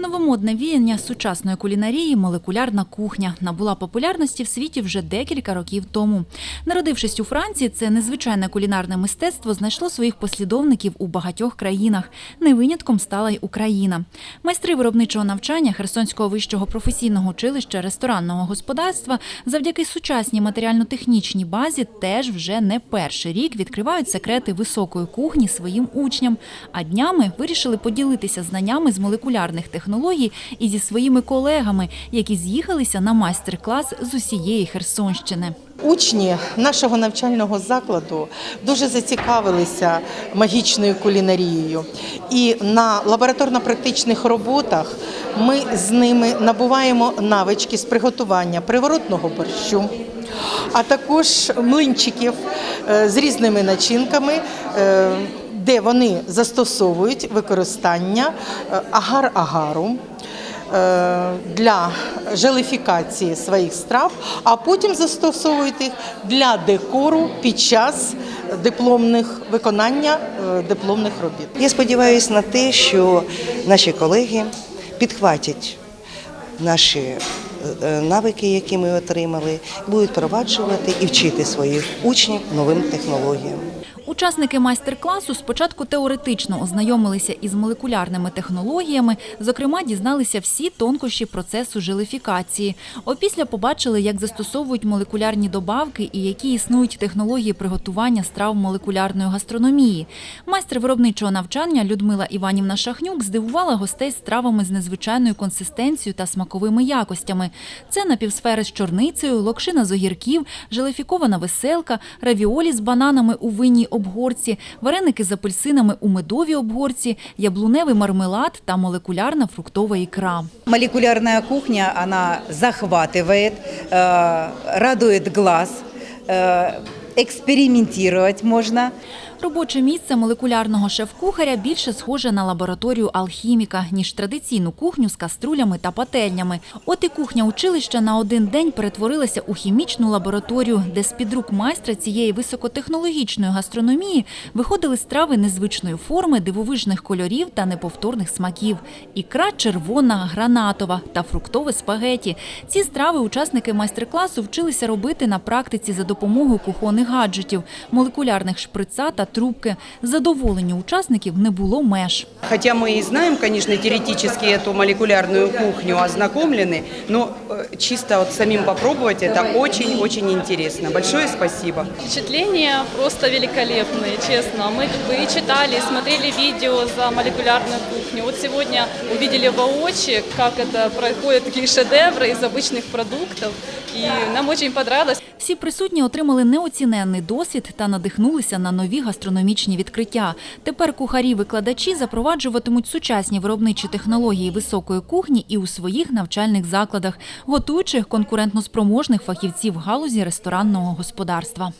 Новомодне віяння сучасної кулінарії молекулярна кухня набула популярності в світі вже декілька років тому. Народившись у Франції, це незвичайне кулінарне мистецтво знайшло своїх послідовників у багатьох країнах. Не винятком стала й Україна. Майстри виробничого навчання Херсонського вищого професійного училища ресторанного господарства завдяки сучасній матеріально-технічній базі теж вже не перший рік відкривають секрети високої кухні своїм учням. А днями вирішили поділитися знаннями з молекулярних технологій і зі своїми колегами, які з'їхалися на майстер-клас з усієї Херсонщини. Учні нашого навчального закладу дуже зацікавилися магічною кулінарією, і на лабораторно-практичних роботах ми з ними набуваємо навички з приготування приворотного борщу, а також млинчиків е, з різними начинками. Де вони застосовують використання е, агар-агару, е, для желифікації своїх страв, а потім застосовують їх для декору під час дипломних виконання е, дипломних робіт. Я сподіваюся на те, що наші колеги підхватять наші навики, які ми отримали, будуть впроваджувати і вчити своїх учнів новим технологіям. Учасники майстер-класу спочатку теоретично ознайомилися із молекулярними технологіями, зокрема, дізналися всі тонкощі процесу жилифікації. Опісля побачили, як застосовують молекулярні добавки і які існують технології приготування страв молекулярної гастрономії. Майстер виробничого навчання Людмила Іванівна Шахнюк здивувала гостей стравами з незвичайною консистенцією та смаковими якостями. Це напівсфери з чорницею, локшина з огірків, желифікована веселка, равіолі з бананами у винній обгорці, вареники з апельсинами у медовій обгорці, яблуневий мармелад та молекулярна фруктова ікра. Молекулярная кухня, она захватывает, э, радует глаз, э, экспериментировать можно. Робоче місце молекулярного шеф-кухаря більше схоже на лабораторію алхіміка, ніж традиційну кухню з каструлями та пательнями. От і кухня училища на один день перетворилася у хімічну лабораторію, де з-під рук майстра цієї високотехнологічної гастрономії виходили страви незвичної форми, дивовижних кольорів та неповторних смаків. Ікра червона, гранатова та фруктове спагеті. Ці страви учасники майстер-класу вчилися робити на практиці за допомогою кухонних гаджетів, молекулярних шприца та трубки. Задоволенню учасників не було меж. Хотя мы и знаем, конечно, теоретически эту молекулярную кухню, ознакомлены, но э, чисто вот самим попробовать это очень-очень интересно. Большое спасибо. Впечатления просто великолепные, честно. Мы как бы и читали, и смотрели видео за молекулярную кухню. Вот сегодня увидели воочию, как это происходит, такие шедевры из обычных продуктов. И нам очень понравилось. Всі присутні отримали неоціненний досвід та надихнулися на нові гастрономічні відкриття. Тепер кухарі-викладачі запроваджуватимуть сучасні виробничі технології високої кухні і у своїх навчальних закладах, готуючи конкурентноспроможних фахівців галузі ресторанного господарства.